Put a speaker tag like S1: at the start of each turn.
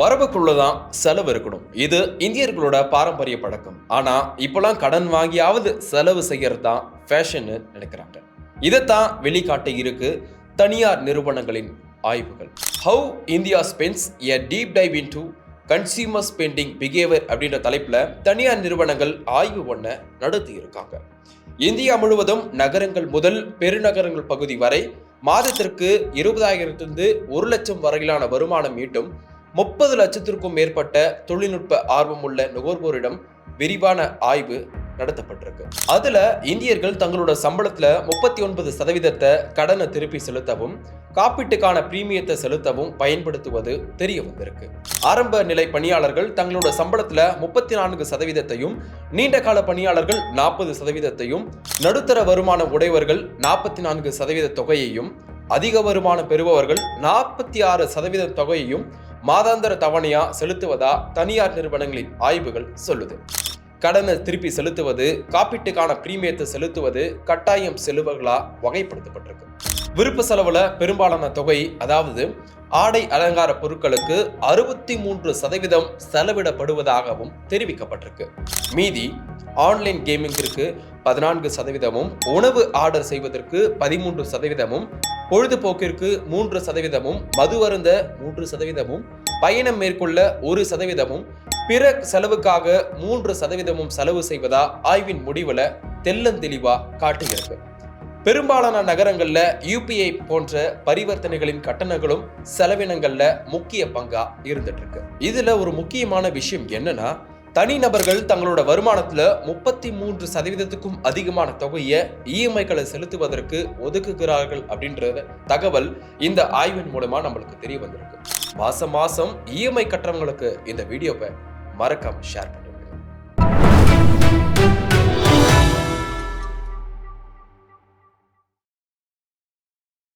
S1: வரவுக்குள்ளதான் செலவு இருக்கணும். இது இந்தியர்களோட பாரம்பரிய பழக்கம். ஆனா இப்பெல்லாம் கடன் வாங்கியாவது செலவு செய்யறது தான் ஃபேஷன்னு நினைக்கிறாங்க. இதைத்தான் வெளிக்காட்ட இருக்கு தனியார் நிறுவனங்களின் ஆய்வுகள். How India spends a deep dive into consumer spending behaviour அப்படின்ற தலைப்பில் தனியார் நிறுவனங்கள் ஆய்வு ஒன்றை நடத்தி இருக்காங்க இந்தியா முழுவதும் நகரங்கள் முதல் பெருநகரங்கள் பகுதி வரை மாதத்திற்கு இருபதாயிரத்திலிருந்து ஒரு லட்சம் வரையிலான வருமானம் ஈட்டும் முப்பது லட்சத்திற்கும் மேற்பட்ட தொழில்நுட்ப ஆர்வமுள்ள நுகர்வோரிடம் விரிவான ஆய்வு நடத்தப்பட்டிருக்கு. அதுல இந்தியர்கள் தங்களோட சம்பளத்துல முப்பத்தி ஒன்பது சதவீதத்தை கடனை திருப்பி செலுத்தவும் காப்பீட்டுக்கான பிரீமியத்தை செலுத்தவும் பயன்படுத்துவது தெரிய வந்திருக்கு. ஆரம்ப நிலை பணியாளர்கள் தங்களோட சம்பளத்துல முப்பத்தி நான்கு சதவீதத்தையும் நீண்ட கால பணியாளர்கள் நாற்பது சதவீதத்தையும் நடுத்தர வருமான உடையவர்கள் நாற்பத்தி நான்கு சதவீத தொகையையும் அதிக வருமானம் பெறுபவர்கள் நாற்பத்தி ஆறு சதவீத தொகையையும் மாதாந்திர தவணையா செலுத்துவதா தனியார் நிறுவனங்களின் ஆய்வுகள் சொல்லுது. கடனை திருப்பி செலுத்துவது காப்பீட்டுக்கான பிரீமியத்தை செலுத்துவது கட்டாயம் செலுவர்களா வகைப்படுத்தப்பட்டிருக்கு. விருப்ப செலவுல பெரும்பாலான தொகை அதாவது ஆடை அலங்கார பொருட்களுக்கு அறுபத்தி மூன்று சதவீதம் செலவிடப்படுவதாகவும் தெரிவிக்கப்பட்டிருக்கு. மீதி ஆன்லைன் கேமிங்கிற்கு பதினான்கு சதவீதமும் உணவு ஆர்டர் செய்வதற்கு பதிமூன்று சதவீதமும் பொழுதுபோக்கிற்கு மூன்று சதவீதமும் மது அருந்த மூன்று சதவீதமும் பயணம் மேற்கொள்ள ஒரு சதவீதமும் பிற செலவுக்காக மூன்று சதவீதமும் செலவு செய்வதா ஆய்வின் முடிவுல தெள்ளந்தெளிவா காட்டுகிறது. பெரும்பாலான நகரங்கள்ல யூபிஐ போன்ற பரிவர்த்தனைகளின் கட்டணங்களும் செலவினங்கள்ல முக்கிய பங்கா இருந்துட்டு இருக்கு. இதுல ஒரு முக்கியமான விஷயம் என்னன்னா தனி நபர்கள் தங்களோட வருமானத்தில் முப்பத்தி மூன்று சதவீதத்துக்கும் அதிகமான தொகையை இஎம்ஐகளை செலுத்துவதற்கு ஒதுக்குகிறார்கள் அப்படின்ற தகவல் இந்த ஆய்வின் மூலமா நம்மளுக்கு தெரிய வந்திருக்கு. மாசம் மாசம் இஎம்ஐ கட்டுறவங்களுக்கு இந்த வீடியோவை மறக்காம ஷேர் பண்ணிவிடுங்க